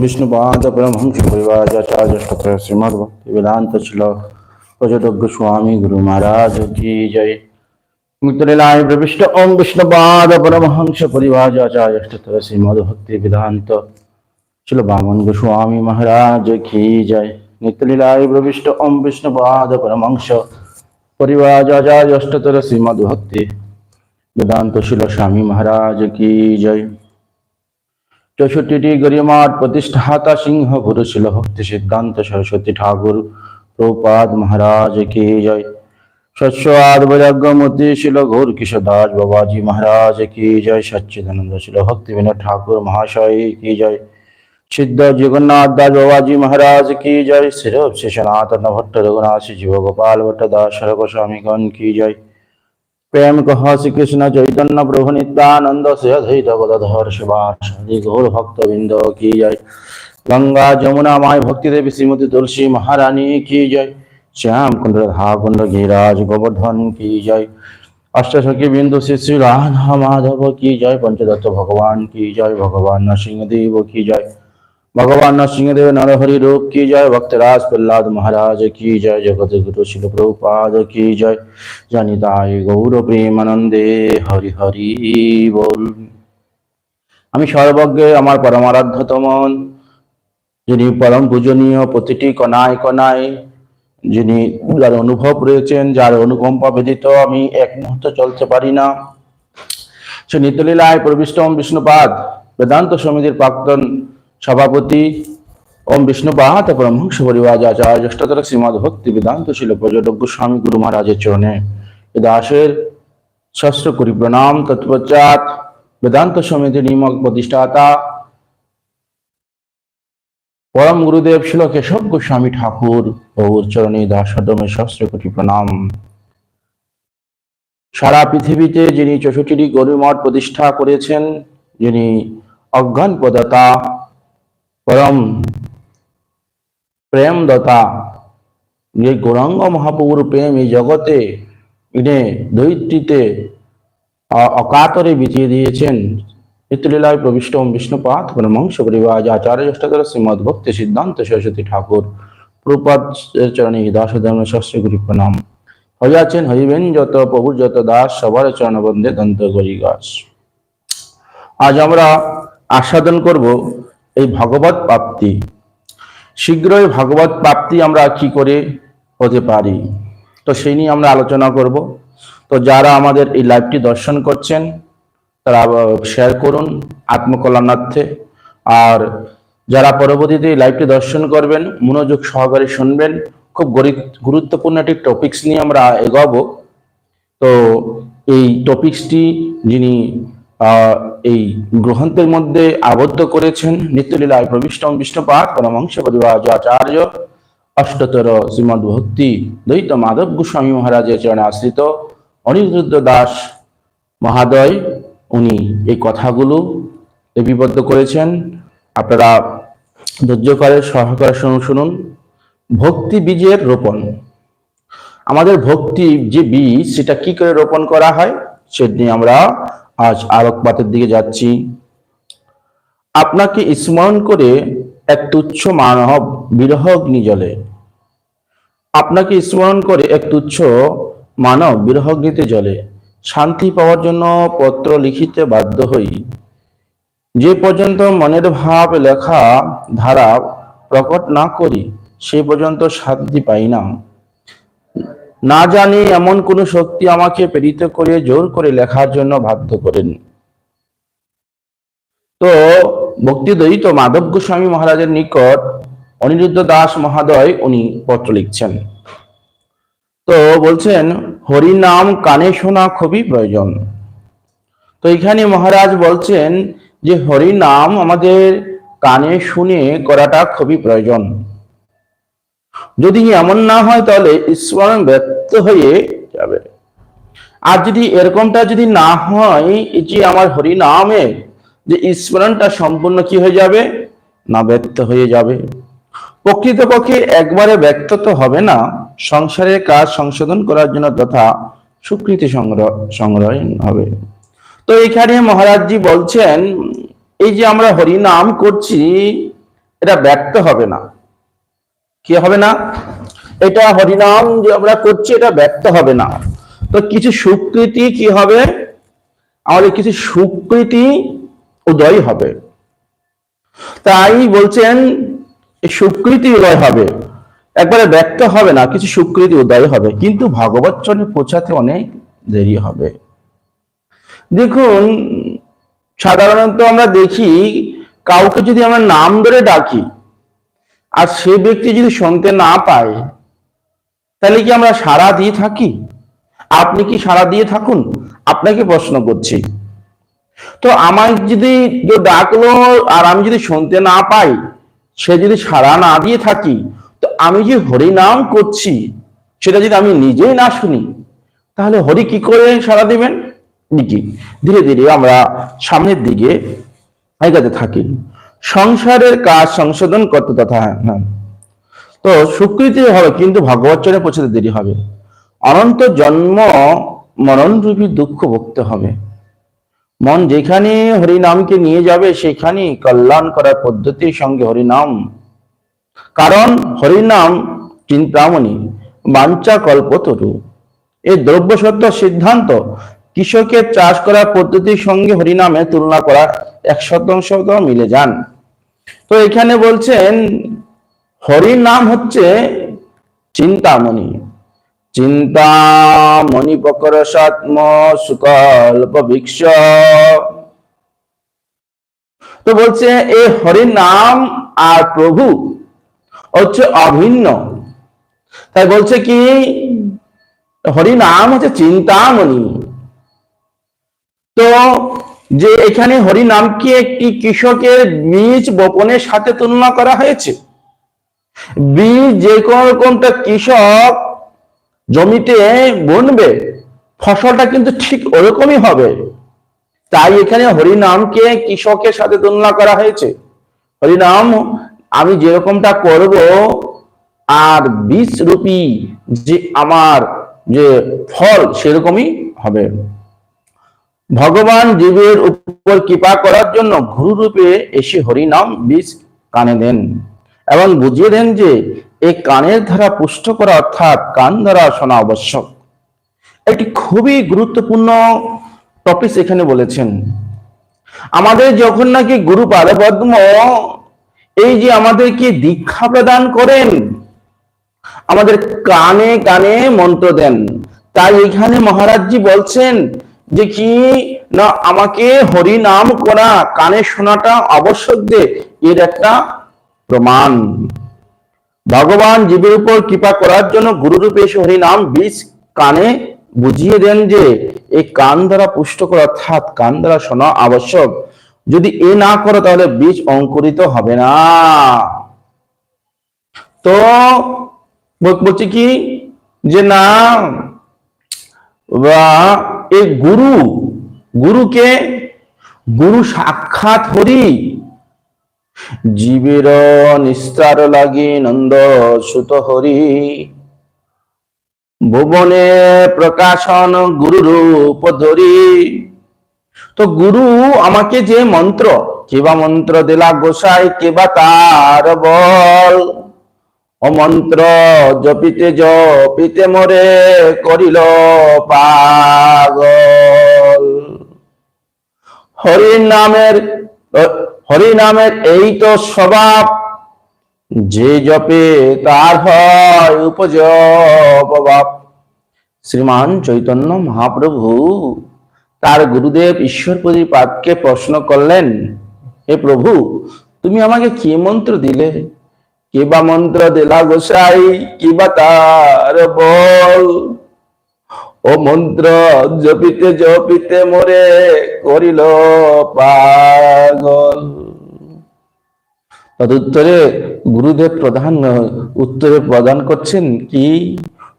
विष्णुपाद परमहंस परिवाराचार्य सत्र श्रीमद भक्ति वेदांत श्लोक प्रजोज्ञ स्वामी गुरु महाराज की जय मुद्रलाय प्रविष्ट ओम विष्णुपाद परमहंस परिवाराचार्य सत्र श्रीमद भक्ति वेदांत श्लो बामन गोस्वामी महाराज की जय नित्यलीलाय प्रविष्ट ओम विष्णुपाद परमहंस परिवाराचार्य अष्टतर श्रीमद भक्ति वेदांत शिल स्वामी महाराज की जय চৌষট্টিটি গরিমার প্রতিষ্ঠাতা সিংহ গুরু ছিল ভক্তি সিদ্ধান্ত সরস্বতী ঠাকুর। প্রপাদ মহারাজ কি জয়। শস্যাদ বৈরাগ্যমূর্তি ছিল ঘোর কিশোর দাস বাবাজি মহারাজ কি জয়। সচ্চিদানন্দ ছিল ভক্তি বিনোদ ঠাকুর মহাশয় কি জয়। সিদ্ধ জগন্নাথ দাস বাবাজি মহারাজ কি জয়। শিরব শেষনাথ ভট্ট রঘুনাথ জীব গোপাল ভট্ট দাস গোস্বামীগণ কি জয়। প্রেম কহ শ্রীকৃষ্ণ চৈতন্য প্রভু নিত্যানন্দ অধৈত গদাধর শিবাসাদি গৌর ভক্তবৃন্দ, কি জয়। গঙ্গা যমুনা মায় ভক্তি দেবী শ্রীমতী তুলসী মহারানী, কি জয়। শ্যাম কুণ্ড রাধা কুণ্ড গিরাজ গোবর্ধন, কি জয়। অষ্টসখী বিন্দু শ্রী শ্রী রাধা মাধব কি জয়। পঞ্চদত্ত ভগবান, কি জয়। ভগবান নরসিংহদেব, কি জয়। ভগবান নরসিংহদেব, নরহরি রূপ কি জয়? ভক্তরাজ প্রহ্লাদ মহারাজ কি জয়? জগত গুরু শিল প্রভুপাদ কি জয়? জানি তাই গৌর প্রেমানন্দে হরি হরি বল। আমি সর্বজ্ঞে আমার পরমারাধ্যতমন যিনি পরম পূজনীয় প্রতিটি কণায় কণায়, যিনি যার অনুভব রয়েছেন, যার অনুকম্পা ব্যতীত আমি এক মুহূর্ত চলতে পারি না। সে নিত্যলীলায় প্রবিষ্ট ওম বিষ্ণুপাদ, বেদান্ত সমিতির প্রাক্তন সভাপতি ওম বিষ্ণুপাদ পরমহংস পরিবার আচার্য অষ্টাদশ শ্রীমদ ভক্তি বেদান্ত ছিল পর্যটক গোস্বামী গুরু মহারাজের চরণে দাসের শস্ত্র করি প্রণাম, তৎপশ্চাৎ বেদান্ত সমিতির নিমক প্রতিষ্ঠাতা পরম গুরুদেব ছিল কেশব গোস্বামী ঠাকুর বহুর চরণে দাসদমে শস্ত্র কোটি প্রণাম। সারা পৃথিবীতে যিনি চৌষট্টি গরিমঠ প্রতিষ্ঠা করেছেন, যিনি অজ্ঞান প্রদাতা পরম প্রেমদাতা যে গৌরাঙ্গ মহাপ্রভুর প্রেম এই জগতে ইনে দৈত্যিতে অ- অকাতরে বিচিয়ে দিয়েছেন। নিত্যলীলায় প্রবিষ্ট বিষ্ণুপাত পরমংশ পরিবাজ আচার্য অষ্টাদশ শ্রীমদ ভক্তি সিদ্ধান্ত সরস্বতী ঠাকুর প্রপাদ চরণে দাস ধর্ম শাস্ত্রগুরি প্রণাম। হইয়াছেন হইবেন যত, প্রভুর যত দাস, সবার চরণ বন্দে দন্ত গরি গাছ আজ আমরা আস্বাদন করব এই ভগবত প্রাপ্তি। শীঘ্রই ভগবত প্রাপ্তি আমরা কি করে হতে পারি? তো সেই নিয়ে আমরা আলোচনা করব। তো যারা আমাদের এই লাইভটি দর্শন করছেন, তারা শেয়ার করুন আত্মকল্যাণার্থে। আর যারা পরবর্তীতে এই লাইভটি দর্শন করবেন, মনোযোগ সহকারে শুনবেন, খুব গরি- গুরুত্বপূর্ণ একটি টপিক্স নিয়ে আমরা এগোবো। তো এই টপিকসটি যিনি এই গ্রন্থের মধ্যে আবদ্ধ করেছেন নিত্যলীলায় প্রবিষ্ট বিষ্ণুপাঠ পরমংশ পরিবার আচার্য অষ্টতর শ্রীমদ ভক্তি দ্বৈত মাধব গোস্বামী মহারাজের চরণে আশ্রিত অনিরুদ্ধ দাস মহাদয়। উনি এই কথাগুলো লিপিবদ্ধ করেছেন। আপনারা ধৈর্য করে সহকারে শুনুন ভক্তি বীজের রোপণ। আমাদের ভক্তি যে বীজ, সেটা কি করে রোপণ করা হয়? সেটা আমরা আজ আলোকপাতের দিকে যাচ্ছি। আপনাকে স্মরণ করে এক তুচ্ছ মানব বিরহ অগ্নি জ্বলে আপনাকে স্মরণ করে এক তুচ্ছ মানব বিরহগ্নিতে জ্বলে শান্তি পাওয়ার জন্য পত্র লিখিতে বাধ্য হই। যে পর্যন্ত মনের ভাব লেখা ধারা প্রকট না করি, সে পর্যন্ত শান্তি পাই না। না জানি এমন কোন শক্তি আমাকে প্রেরিত করে, জোর করে লেখার জন্য বাধ্য করেন। তো ভক্তি দ্বৈত মাধব গোস্বামী মহারাজের নিকট অনিরুদ্ধ দাস মহাদয় উনি পত্র লিখছেন। তো বলছেন, হরি নাম কানে শোনা খুবই প্রয়োজন। তো এখানে মহারাজ বলছেন যে, হরি নাম আমাদের কানে শুনে করাটা খুবই প্রয়োজন। যদি এমন না হয় তাহলে স্মরণ ব্যর্থ হয়ে যাবে। আর যদি এরকমটা যদি না হয় যে আমার হরি নামে যে স্মরণটা সম্পূর্ণ কি হয়ে যাবে? না ব্যর্থ হয়ে যাবে। প্রকৃতপক্ষে একবারে ব্যক্ত তো হবে না। সংসারের কাজ সংশোধন করার জন্য তথা স্বীকৃতি সংগ্রহ সংগ্রহ হবে। তো এখানে মহারাজজি বলছেন, এই যে আমরা হরি নাম করছি, এটা ব্যর্থ হবে না। কি হবে না? এটা হরিনাম যে আমরা করছি, এটা ব্যর্থ হবে না। তো কিছু সুকৃতি কি হবে? আমাদের কিছু সুকৃতি উদয় হবে। তাই বলছেন সুকৃতি উদয় হবে। একবারে ব্যক্ত হবে না, কিছু সুকৃতি উদয় হবে। কিন্তু ভগবত চরণে পৌঁছাতে অনেক দেরি হবে। দেখুন, সাধারণত আমরা দেখি, কাউকে যদি আমরা নাম ধরে ডাকি, আর সে ব্যক্তি যদি শুনতে না পায় তাহলে কি আমরা সাড়া দিয়ে থাকি? আপনি কি সাড়া দিয়ে থাকুন? আপনাকে প্রশ্ন করছি। তো আমার যদি ডাকলো আর আমি যদি শুনতে না পাই, সে যদি সাড়া না দিয়ে থাকি, তো আমি যে হরি নাম করছি, সেটা যদি আমি নিজেই না শুনি, তাহলে হরি কি করে সাড়া দিবেন? নাকি ধীরে ধীরে আমরা সামনের দিকে এগাতে থাকি। সংসারের কাজ সংশোধন করতে তথা হ্যাঁ। তো স্বীকৃতি হবে কিন্তু ভগবচ্চরে পৌঁছতে দেরি হবে। অনন্ত জন্ম মরণ রূপী দুঃখ ভুগতে হবে। মন যেখানে হরিনামকে নিয়ে যাবে সেখানে কল্যাণ করার পদ্ধতির সঙ্গে হরিনাম। কারণ হরিনাম চিন্তামণি বাঞ্চা কল্পতরু এই দ্রব্য সত্য সিদ্ধান্ত কৃষকের চাষ করার পদ্ধতির সঙ্গে হরিনামে তুলনা করা এক শতাংশ মিলে যান। তো এখানে বলছেন হরির নাম হচ্ছে চিন্তামণি। চিন্তামণি প্রকরসাত্ম সুকল্প ভিক্ষ। তো বলছে এই হরির নাম আর প্রভু হচ্ছে অভিন্ন। তাই বলছে কি হরি নাম হচ্ছে চিন্তামণি। তো যে এখানে হরি নামকে একটি কৃষকের বীজ বপনের সাথে তুলনা করা হয়েছে। বীজ যে কোন রকমটা কৃষক জমিতে বুনবে, ফসলটা কিন্তু ঠিক ওরকমই হবে। তাই এখানে হরিনামকে কৃষকের সাথে তুলনা করা হয়েছে। হরিনাম, আমি যেরকমটা করব, আর বীজ রূপী যে আমার যে ফল সেরকমই হবে। ভগবান জীবের উপর কৃপা করার জন্য গুরু রূপে এসে হরিনাম বীজ কানে দেন। এবং বুঝিয়ে দেন যে এই কানের দ্বারা পুষ্ট করা অর্থাৎ কান দ্বারা শোনা আবশ্যক। একটি খুবই গুরুত্বপূর্ণ টপিক এখানে বলেছেন। আমাদের যখন নাকি গুরু পাদপদ্ম এই যে আমাদেরকে দীক্ষা প্রদান করেন, আমাদের কানে কানে মন্ত্র দেন, তাই এখানে মহারাজজি বলছেন যে কি, না, আমাকে হরি নাম করা, কানে শোনাটা আবশ্যক যে এর একটা প্রমাণ। ভগবান জীবের উপর কৃপা করার জন্য গুরুরূপে এসে হরি নাম বীজ কানে বুঝিয়ে দেন যে, এই কান দ্বারা পুষ্ট করা অর্থাৎ কান দ্বারা শোনা আবশ্যক। যদি এ না করো, তাহলে বীজ অঙ্কুরিত হবে না। তো বলছি কি? যে না, বা এই গুরু, গুরুকে গুরু সাক্ষাৎ হরি জীবের নিস্তার লাগি নন্দ সুত হরি। ভুবনে প্রকাশন গুরু রূপ ধরি। তো গুরু আমাকে যে মন্ত্র কেবা মন্ত্র দিলা গোসাই কেবা তার বল? ও মন্ত্র জপিতে জপিতে মরে করিল পাগল। হরি নামের হরি নামের এই তো স্বভাব। যে জপে তার হয় উপজপ শ্রীমান চৈতন্য মহাপ্রভু তার গুরুদেব ঈশ্বরপতি পাদকে প্রশ্ন করলেন, হে প্রভু, তুমি আমাকে কি মন্ত্র দিলে কিবা মন্ত্র দিলা গোসাই কিবা তার বল? ও মন্ত্র জপিতে জপিতে মরে করিল পাগল। তদুত্তরে গুরুদেব প্রধান উত্তরে প্রদান করছেন কি?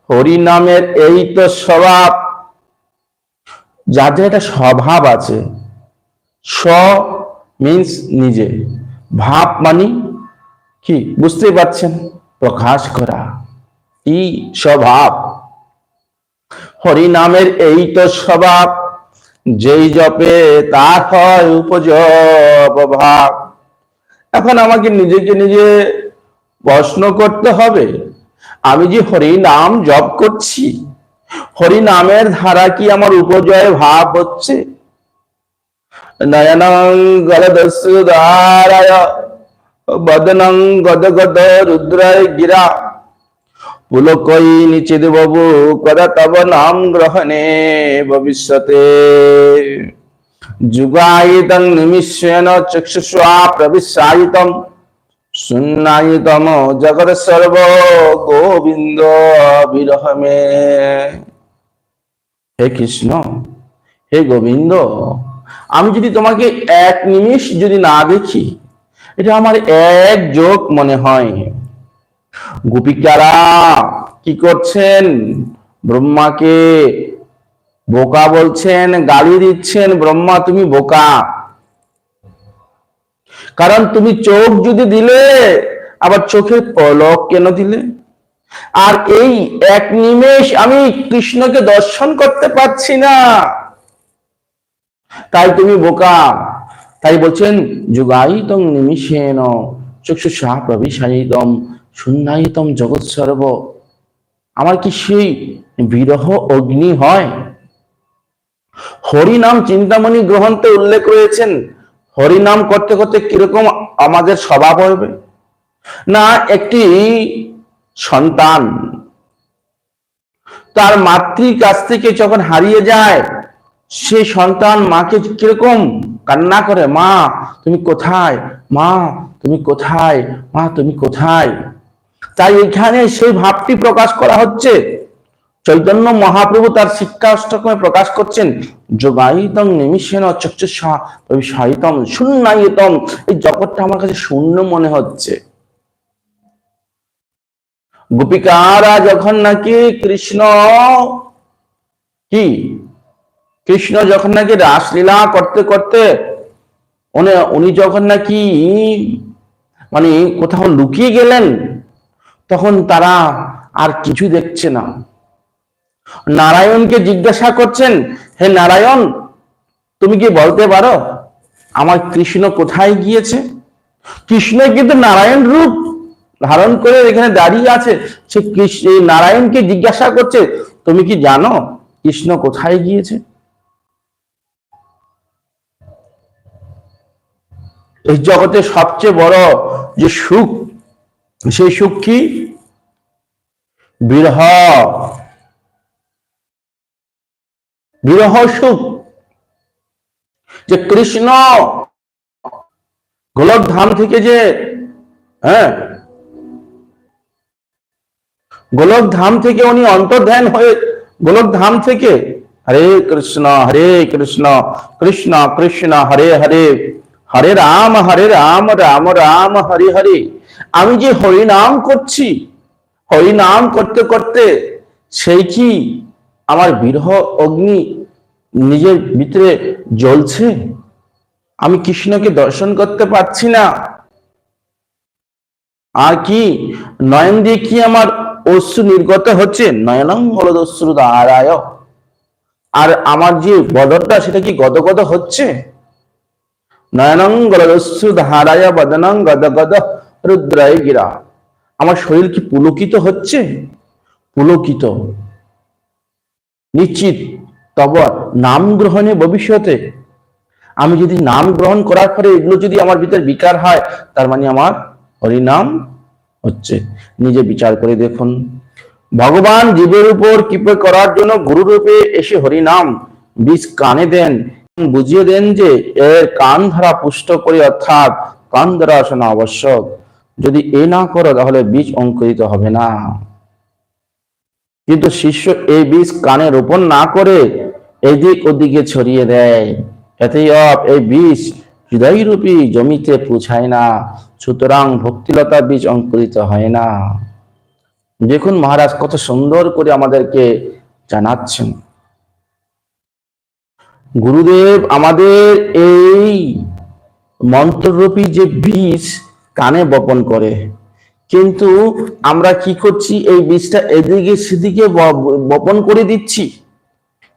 হরি নামের এই তো স্বভাব। যাদের একটা স্বভাব আছে। স্ব মিন্স নিজে। ভাব মানি কি? বুঝতেই পারছেন? প্রকাশ করা। ই স্বভাব। হরি নামের এই তো স্বভাব। যেই জপে তার হয় উপজপ ভাব। এখন আমাকে নিজেকে নিজে প্রশ্ন করতে হবে। আমি যে হরি নাম জপ করছি হরি নামের ধারা কি আমার উপজয় ভাব হচ্ছে? নয়নং গলদস্যুদারায়, বদনং গদ রুদ্রায় গিরা। বাবু কদা তব নাম গ্রহণে ভবিষ্যতে। যুগায়িতং চক্ষুষা প্রবিশ্যায়িতম শূন্যায়িতম সর্ব গোবিন্দ বিরহমে হে কৃষ্ণ, হে গোবিন্দ, আমি যদি তোমাকে এক নিমিষ যদি না দেখি, এটা আমার এক যোগ মনে হয়। গোপিকারা কি করছেন? ব্রহ্মাকে বোকা বলছেন, গালি দিচ্ছেন, ব্রহ্মা তুমি বোকা। কারণ তুমি চোখ যদি দিলে, আবার চোখের পলক কেন দিলে? আর এই এক নিমেষ আমি কৃষ্ণকে দর্শন করতে পারছি না। তাই তুমি বোকা। তাই বলছেন, যুগায়িতং নিমিষেন চক্ষুষা প্রবিশায়িতম শূন্যায়িতম জগৎ সর্ব। আমার কি সেই বিরহ অগ্নি হয়? হরিনাম চিন্তামণি গ্রহণতে উল্লেখ রয়েছেন, হরিনাম করতে করতে কীরকম আমাদের স্বভাব হবে? না, একটি সন্তান তার মাতৃ কাছ থেকে যখন হারিয়ে যায় সেই সন্তান মাকে কীরকম কান্না করে, মা, তুমি কোথায়? মা, তুমি কোথায়? মা, তুমি কোথায়? তাই এখানে সেই ভাবটি প্রকাশ করা হচ্ছে চৈতন্য মহাপ্রভু তার শিক্ষা অষ্টকমে প্রকাশ করছেন যোগায়িতম নিমিষেন চক্ষুষা সাহিতম শূন্যায়িতম। এই জগৎটা আমার কাছে শূন্য মনে হচ্ছে। গোপিকারা যখন নাকি কৃষ্ণ, কি? কৃষ্ণ যখন নাকি রাসলীলা করতে করতে উনি উনি যখন নাকি মানে কোথাও লুকিয়ে গেলেন, তখন তারা আর কিছু দেখছে না। নারায়ণকে জিজ্ঞাসা করছেন, হে নারায়ণ, তুমি কি বলতে পারো আমার কৃষ্ণ কোথায় গিয়েছে? কৃষ্ণ কিন্তু নারায়ণ রূপ ধারণ করে এখানে দাঁড়িয়ে আছে? সে কৃষ্ণ নারায়ণকে জিজ্ঞাসা করছে, তুমি কি জানো কৃষ্ণ কোথায় গিয়েছে? এই জগতে সবচেয়ে বড় যে সুখ, সেই সুখ কি? বিরহ। বিরহ সুখ। যে কৃষ্ণ গোলক ধাম থেকে যে হ্যাঁ গোলক ধাম থেকে উনি অন্তর্ধ্যান হয়ে গোলক ধাম থেকে হরে কৃষ্ণ হরে কৃষ্ণ কৃষ্ণ কৃষ্ণ, হরে হরে হরে রাম হরে রাম রাম রাম, হরে হরে। আমি যে হরি নাম করছি হরি নাম করতে করতে সেই কি আমার বিরহ অগ্নি নিজের ভিতরে জ্বলছে? আমি কৃষ্ণকে দর্শন করতে পারছি না। আর কি? নয়ন দিয়ে কি আমার অশ্রু নির্গত হচ্ছে? নয়নং হলদশ্রু দারায় আর আমার যে বদরটা সেটা কি গদগদ হচ্ছে? নয়নং গলদস্যু ধারায় বদনং গদ গদ রুদ্রায় গিরা। আমার শরীর কি পুলকিত হচ্ছে? পুলকিত। নিশ্চিত, তব নাম গ্রহণে ভবিষ্যতে। আমি যদি নাম গ্রহণ করার পরে এগুলো যদি আমার ভিতরে বিকার হয়, তার মানে আমার হরিনাম হচ্ছে। নিজে বিচার করে দেখুন। ভগবান জীবের উপর কৃপা করার জন্য গুরু রূপে এসে হরিনাম বীজ কানে দেন। বুঝিয়ে দেন যে এর কান ধারা পুষ্ট করে অর্থাৎ কান দ্বারা শোনা আবশ্যক। যদি এ না করো, তাহলে বীজ অঙ্কুরিত হবে না। কিন্তু শিষ্য এই বীজ কানে রোপণ না করে এদিক ওদিকে ছড়িয়ে দেয়। এতেই অপ এই বীজ হৃদয়রূপী জমিতে পৌঁছায় না, সুতরাং ভক্তিলতা বীজ অঙ্কুরিত হয় না। দেখুন মহারাজ, কত সুন্দর করে আমাদেরকে জানাচ্ছেন। গুরুদেব, আমাদের এই মন্ত্ররূপী যে বীজ কানে বপন করে কিন্তু আমরা কি করছি? এই বীজটা এদিকে সেদিকে বপন করে দিচ্ছি।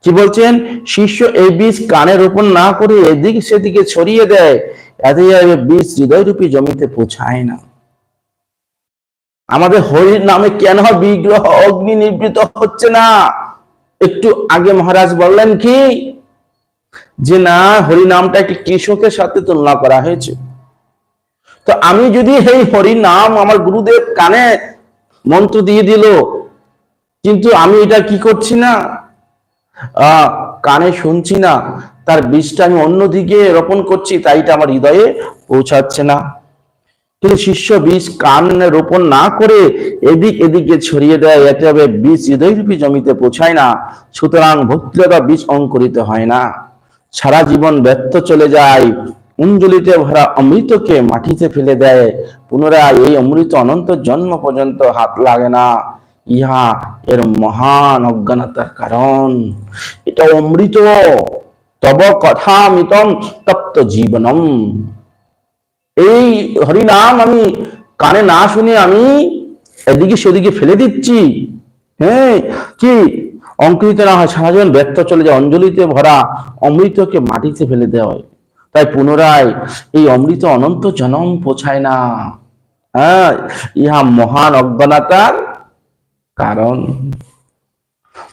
কি বলছেন? শিষ্য এই বীজ কানে রোপণ না করে এদিকে সেদিকে ছড়িয়ে দেয়। এত বীজ হৃদয়রূপী জমিতে পৌঁছায় না। আমাদের হরির নামে কেন বিগ্রহ অগ্নি নিবৃত হচ্ছে না? একটু আগে মহারাজ বললেন কি? যে না হরি নামটা একটি কৃষকের সাথে তুলনা করা হয়েছে। তো আমি যদি এই হরি নাম আমার গুরুদেব কানে মন্ত্র দিয়ে দিল, কিন্তু আমি এটা কি করছি না? কানে শুনছি না, তার বীজটা আমি অন্যদিকে রোপণ করছি, তাই এটা আমার হৃদয়ে পৌঁছাচ্ছে না। কিন্তু শিষ্য বীজ কানে রোপণ না করে এদিক এদিকে ছড়িয়ে দেয়, এতে হবে বীজ হৃদয়রূপী জমিতে পৌঁছায় না, সুতরাং ভক্তিলতা বীজ অঙ্কুরিত হয় না। সারা জীবন ব্যর্থ চলে যায় অঞ্জলিতে ভরা অমৃতকে মাটিতে ফেলে দেয়। পুনরায় এই অমৃত অনন্ত জন্ম পর্যন্ত হাত লাগে না। ইহা এর মহান অজ্ঞানতার কারণ। এটা অমৃত। তব কথামিতম তপ্ত জীবনম। এই হরিনাম আমি কানে না শুনে আমি এদিকে সেদিকে ফেলে দিচ্ছি। হ্যাঁ কি? অঙ্কুরিত না হয় সারা জীবন ব্যর্থ চলে যায়। অঞ্জলিতে ভরা অমৃতকে মাটিতে ফেলে দেওয়া হয় তাই পুনরায় এই অমৃত অনন্ত জনম পৌঁছায় না। হ্যাঁ ইহা মহান অজ্ঞানতার কারণ।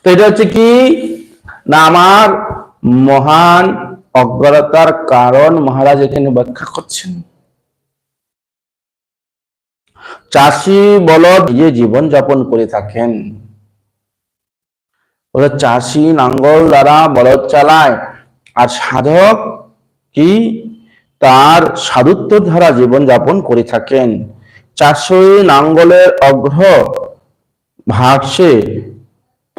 তো এটা হচ্ছে কি? না, আমার মহান অজ্ঞতার কারণ মহারাজ এখানে ব্যাখ্যা করছেন। চাষি বলদ যে জীবন যাপন করে থাকেন, ওরা চাষি নাঙ্গল দ্বারা বলদ চালায়। আর সাধক কি? তার সাধুত্ব ধারা জীবন যাপন করে থাকেন। চাষি নাঙ্গলের অগ্র ভাগসে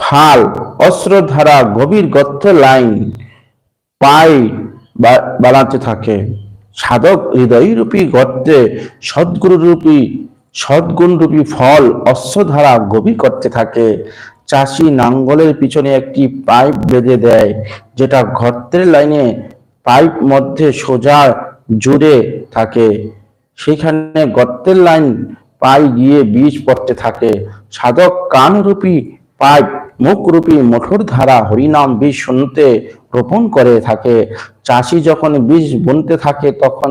ফাল অস্ত্র ধারা গভীর গর্ত লাইন, পাই বা- বানাতে থাকে। সাধক হৃদয়রূপী গর্তে সদ্গুরুরূপী, সদ্গুণরূপী ফল অশ্বধারা গভীর করতে থাকে। চাষি নাঙ্গলের পিছনে একটি পাইপ বেঁধে দেয়, যেটা গর্তের লাইনে পাইপ মধ্যে সোজা জুড়ে থাকে। সেখানে গর্তের লাইন পাই গিয়ে বীজ পড়তে থাকে। সাধক কানরূপী পাইপ, মুখরূপী মঠুর ধারা, হরিনাম বীজ শুনতে রোপণ করে থাকে। চাষি যখন বীজ বুনতে থাকে, তখন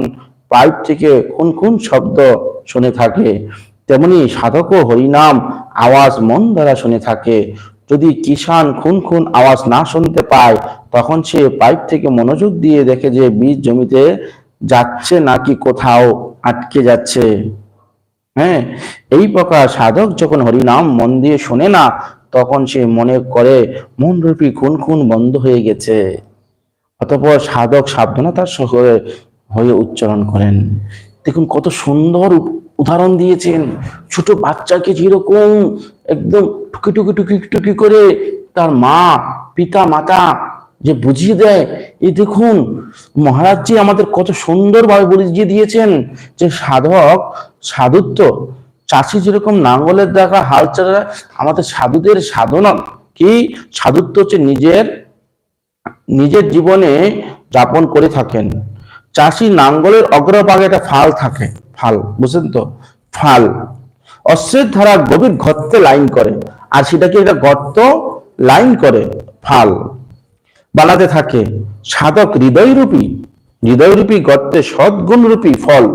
পাইপ থেকে কোন কোন শব্দ শুনে থাকে। তেমনি সাধকও হরিনাম আওয়াজ মন দ্বারা শুনে থাকে। যদি কিষান খুন খুন আওয়াজ না শুনতে পায়, তখন সে পাইপ থেকে মনোযোগ দিয়ে দেখে যে বীজ জমিতে যাচ্ছে নাকি কোথাও আটকে যাচ্ছে। হ্যাঁ এই প্রকার সাধক যখন হরিনাম মন দিয়ে শোনে না, তখন সে মনে করে মন রূপী খুন খুন বন্ধ হয়ে গেছে। অতঃপর সাধক সাবধানতার সহরে হয়ে উচ্চারণ করেন। দেখুন কত সুন্দর উদাহরণ দিয়েছেন। ছোট বাচ্চাকে যেরকম একদম টুকি টুকি টুকি টুকি করে তার মা, পিতা, মাতা যে বুঝিয়ে দেয় এই দেখুন, মহারাজজি আমাদের কত সুন্দরভাবে বুঝিয়ে দিয়েছেন যে সাধক, সাধুত্ব, চাষি যেরকম নাঙ্গলের দেখা হাল চালা আমাদের সাধুদের সাধনা কি? সাধুত্ব হচ্ছে নিজের নিজের জীবনে যাপন করে থাকেন। চাষি নাঙ্গলের অগ্রভাগে একটা ফাল থাকে। ফাল বুঝলেন তো? ফাল। অশ্বের ধারা গভীর গর্তে লাইন করে, আর সেটাকে একটা গর্ত? লাইন করে, ফাল। বানাতে থাকে, সাধক হৃদয়রূপী হৃদয়রূপী গর্তে সদ্গুণরূপী ফল।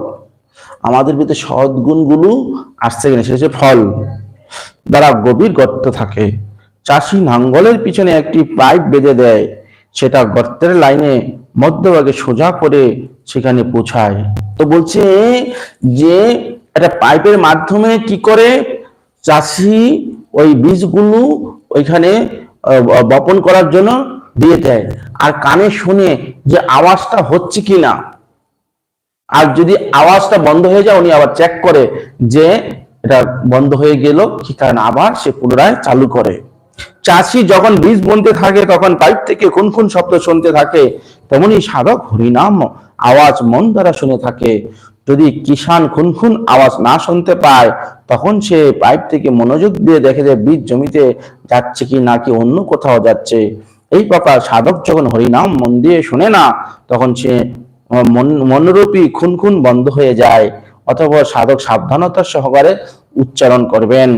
আমাদের ভিতরে সদ্গুণগুলো আসছে কিনা, সেটা ফল। দ্বারা গভীর গর্ত থাকে। চাষি নাঙ্গলের পিছনে একটি পাইপ বেঁধে দেয়। সেটা গর্তের লাইনে মধ্যভাগে সোজা করে সেখানে পৌঁছায়। তো বলছে যে একটা পাইপের মাধ্যমে কি করে চাষি ওই বীজগুলো ওইখানে বপন করার জন্য দিয়ে দেয়। আর কানে শুনে যে আওয়াজটা হচ্ছে কি না। আর যদি আওয়াজটা বন্ধ হয়ে যায়, উনি আবার চেক করে যে এটা বন্ধ হয়ে গেল, কি কারণ আবার সে পুনরায় চালু করে। চাষি যখন বীজ বুনতে থাকে, তখন পাইপ থেকে কোন কোন শব্দ শুনতে থাকে। তেমনি সাধক হরিনাম আওয়াজ মন দ্বারা শুনে থাকে। যদি কিষান খুন খুন আওয়াজ না শুনতে পায়, তখন সে পাইপ থেকে মনোযোগ দিয়ে দেখে যে বীজ জমিতে যাচ্ছে কি নাকি অন্য কোথাও যাচ্ছে। এই প্রকার সাধক যখন হরিনাম মন দিয়ে শুনে না, তখন সে মন, মনোরূপী খুন খুন বন্ধ হয়ে যায়। অথবা সাধক সাবধানতার সহকারে উচ্চারণ করবেন।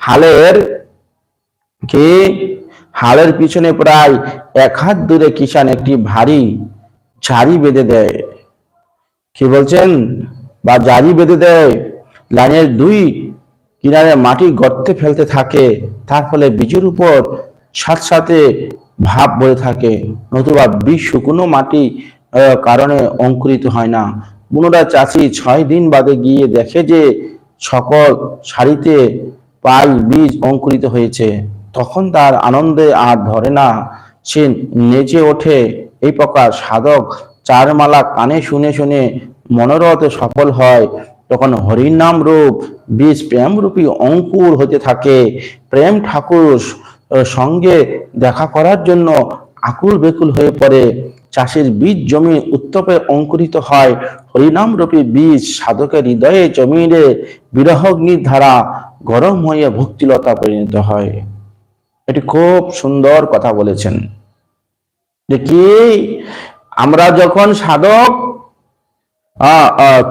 হালের কে? হালের পিছনে প্রায় এক হাত দূরে কিষান একটি ভারী ঝাড়ি বেঁধে দেয়। কি বলছেন? বা জারি বেঁধে দেয়, লাইনের দুই কিনারে মাটি গর্তে ফেলতে থাকে, তার ফলে বীজের উপর সাথে সাথে ভাব বয়ে থাকে। নতুবা বীজ শুকনো মাটি কারণে অঙ্কুরিত হয় না। পুনরায় চাষি ছয় দিন বাদে গিয়ে দেখে যে সকল সারিতে পাই বীজ অঙ্কুরিত হয়েছে। তখন তার আনন্দে আর ধরে না। সে নেচে ওঠে এই প্রকার সাধক। চার মালা কানে শুনে শুনে মনোরথ সফল হয়। তখন হরিনাম রূপ, বীজ প্রেম রূপী অঙ্কুর হতে থাকে। প্রেম ঠাকুর সঙ্গে দেখা করার জন্য আকুল বেকুল হয়ে পড়ে। চাষের বীজ জমি উত্তপে অঙ্কুরিত হয়। হরিনাম রূপী বীজ সাধকের হৃদয়ে জমিনে বিরহগ্নির ধারা গরম হয়ে ভক্তিলতা পরিণত হয়। এটি খুব সুন্দর কথা বলেছেন। যে কি আমরা যখন সাধক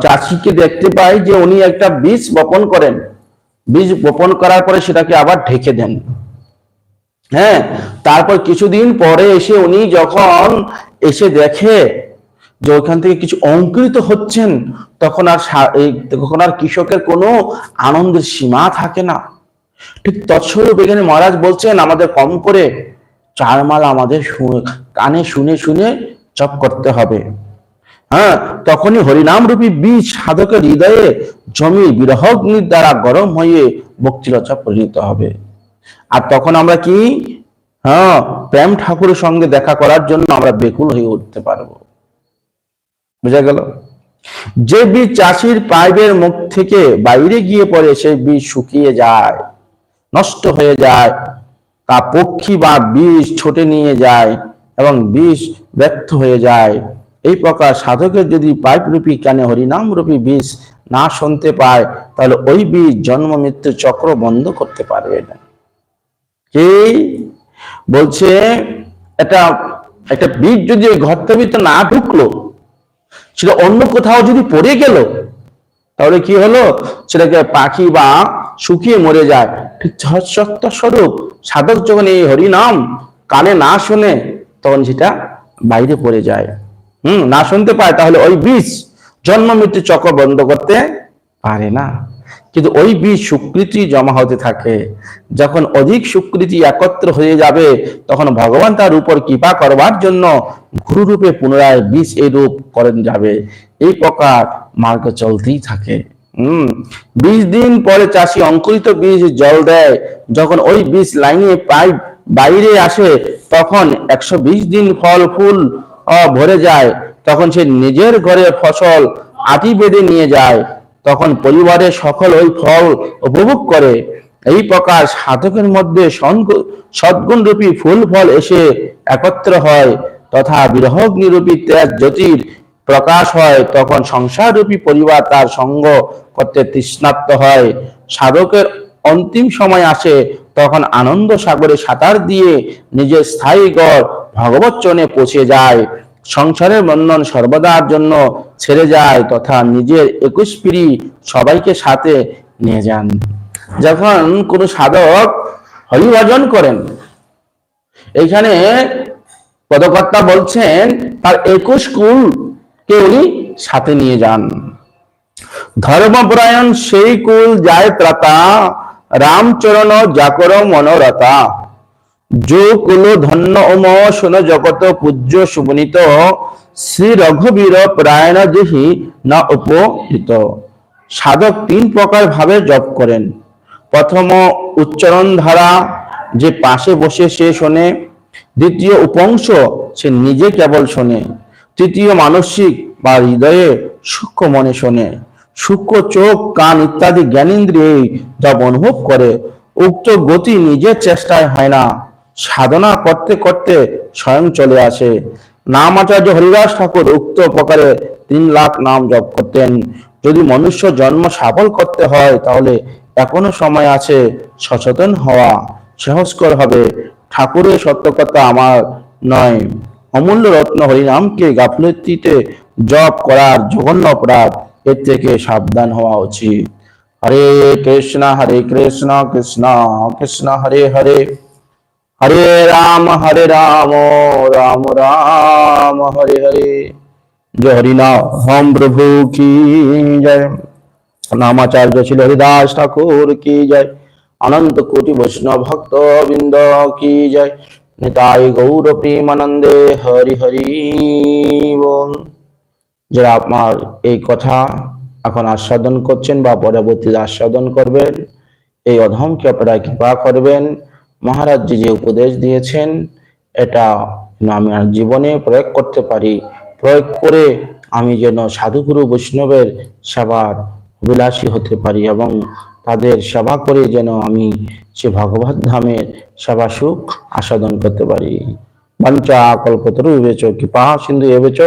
চাষিকে দেখতে পাই যে উনি একটা বীজ বপন করেন। বীজ বপন করার পরে সেটাকে আবার ঢেকে দেন। হ্যাঁ তারপর কিছুদিন পরে এসে উনি যখন এসে দেখে যে ওইখান থেকে কিছু অঙ্কুরিত হচ্ছেন, তখন আর তখন আর কৃষকের কোনো আনন্দের সীমা থাকে না। ঠিক তৎস্বরূপ এখানে মহারাজ বলছেন, আমাদের কম করে চার মাল আমাদের কানে শুনে শুনে চপ করতে হবে। হ্যাঁ তখনই হরিনাম রূপী বীজ সাধকের হৃদয়ে জমি বিরহগ্নির দ্বারা গরম হয়ে ভক্তিরচা পরিণত হবে। আর তখন আমরা কি? হ্যাঁ প্রেম ঠাকুরের সঙ্গে দেখা করার জন্য আমরা বেকুল হয়ে উঠতে পারব। বুঝা গেল? যে বীজ চাষির পাইপের মুখ থেকে বাইরে গিয়ে পড়ে, সেই বীজ শুকিয়ে যায়। নষ্ট হয়ে যায়, তা পক্ষী বা বীজ ছোটে নিয়ে যায় এবং বীজ ব্যর্থ হয়ে যায়। এই প্রকার সাধকের যদি পাইপ রূপী কানে হরিনাম রূপী বীজ না শুনতে পায়, তাহলে ওই বীজ জন্ম মৃত্যু চক্র বন্ধ করতে পারবে না। কি? বলছে এটা একটা বীজ যদি ওই ঘরটার ভিতরে না ঢুকলো, সেটা অন্য কোথাও যদি পড়ে গেল, তাহলে কি হলো? সেটাকে পাখি বা শুকিয়ে মরে যায়। ঠিক সত্য স্বরূপ, সাধক যখন এই হরিনাম, কানে না শুনে তখন সেটা বাইরে পড়ে যায়। হুম, না শুনতে পায় তাহলে ওই বীজ জন্ম মৃত্যু চক্র বন্ধ করতে পারে না। কিন্তু ওই বীজ স্বীকৃতি জমা হতে থাকে। যখন অধিক স্বীকৃতি একত্র হয়ে যাবে, তখন ভগবান তার উপর কৃপা করবার জন্য গুরু রূপে পুনরায় বীজ এই রূপ করেন যাবে। এই প্রকার মার্গ চলতেই থাকে। হম, বিশ দিন পরে চাষি অঙ্কুরিত বীজ জল দেয়। যখন ওই বীজ লাইনে পাইপ বাইরে আসে, তখন একশো বিশ দিন ফল, ফুল ভরে যায়। তখন সে নিজের ঘরে ফসল আটি বেঁধে নিয়ে যায়। তখন পরিবারের সকল ওই ফল উপভোগ করে। এই প্রকার সাধকের মধ্যে সঙ্গ- সদ্গুণ রূপী ফুল, ফল এসে একত্র হয়। তথা বিরহগ্নি রূপী তেজ জ্যোতির প্রকাশ হয়, তখন সংসার রূপী পরিবার তার সঙ্গ করতে তৃষ্ণাত্ম হয়। সাধকের অন্তিম সময় আসে, তখন আনন্দ সাগরে সাঁতার দিয়ে নিজের স্থায়ী গড় ভগবত চরণে পৌঁছে যায়। সংসারের বন্ধন সর্বদার জন্য ছেড়ে যায় তথা নিজের একুশ পিড়ি সবাইকে সাথে নিয়ে যান। যখন কোনো সাধক হরিভজন করেন, এইখানে পদকর্তা বলছেন, তার একুশ কুল কে উনি সাথে নিয়ে যান। ধর্মপরায়ণ সেই কুল যায় ত্রাতা, রামচরণ জাকর মনোরতা যো কুল ধন্য ওম শোন জগত পূজ্য সুবনিত, শ্রী রঘুবীর প্রায়ণ দেহি না উপহিত সাধক তিন প্রকার ভাবে জপ করেন। প্রথম উচ্চারণ ধারা, যে পাশে বসে সে শোনে। দ্বিতীয় উপংশ, সে নিজে কেবল শোনে। তৃতীয় মানসিক বা হৃদয়ে সূক্ষ্ম মনে শোনে। সূক্ষ্ম চোখ, কান ইত্যাদি জ্ঞানেন্দ্রিয় জব অনুভব করে, উক্ত গতি নিজের চেষ্টায় হয় না। সাধনা করতে করতে স্বয়ং চলে আসে। নাম আচার্য হরিদাস ঠাকুর উক্ত প্রকারে তিন লাখ নাম জপ করতেন। যদি মনুষ্য জন্ম সফল করতে হয়, তাহলে এখনও সময় আছে সচেতন হওয়া। সহজকর হবে, ঠাকুরের সত্য কথা আমার নয়। অমূল্য রত্ন হরিনামকে গাফলতিতে জপ করার জঘন্য অপরাধ, এর থেকে সাবধান হওয়া উচিত। হরে কৃষ্ণ হরে কৃষ্ণ কৃষ্ণ কৃষ্ণ, হরে হরে। হরে রাম হরে রাম রাম রাম, হরে হরে। জয় হরিনা হম প্রভু কি জয়। নামাচার্য ছিল হরিদাস ঠাকুর কি জয়। অনন্ত কোটি বৈষ্ণব ভক্ত বৃন্দ কি জয়। নিতাই গৌর প্রেমানন্দে হরি হরি যারা আপনার এই কথা এখন আস্বাদন করছেন বা পরবর্তীতে আস্বাদন করবেন, এই অধমকে আপনারা কৃপা করবেন। মহারাজ যে উপদেশ দিয়েছেন, এটা আমি আর জীবনে প্রয়োগ করতে পারি, প্রয়োগ করে আমি যেন সাধুগুরু বৈষ্ণবের সেবার বিলাসী হতে পারি এবং তাদের সেবা করে যেন আমি সে ভগবত ধামের সেবা সুখ আস্বাদন করতে পারি। বাঞ্চা কল্পতরু এবেচ, কৃপা সিন্ধু এবেচ,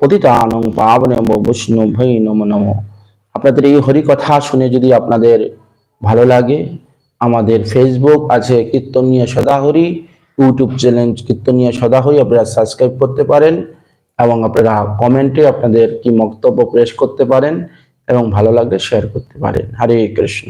পতিতানং পাবনে বৈষ্ণব ভৈ নম নম। আপনাদের এই হরি কথা শুনে যদি আপনাদের ভালো লাগে, আমাদের ফেসবুক আছে কীর্তনীয় সদাহরি ইউটিউব চ্যানেল কীর্তনীয় সদাহরি, আপনারা সাবস্ক্রাইব করতে পারেন এবং আপনারা কমেন্টে আপনাদের কি বক্তব্য প্রেস করতে পারেন এবং ভালো লাগলে শেয়ার করতে পারেন। হরে কৃষ্ণ।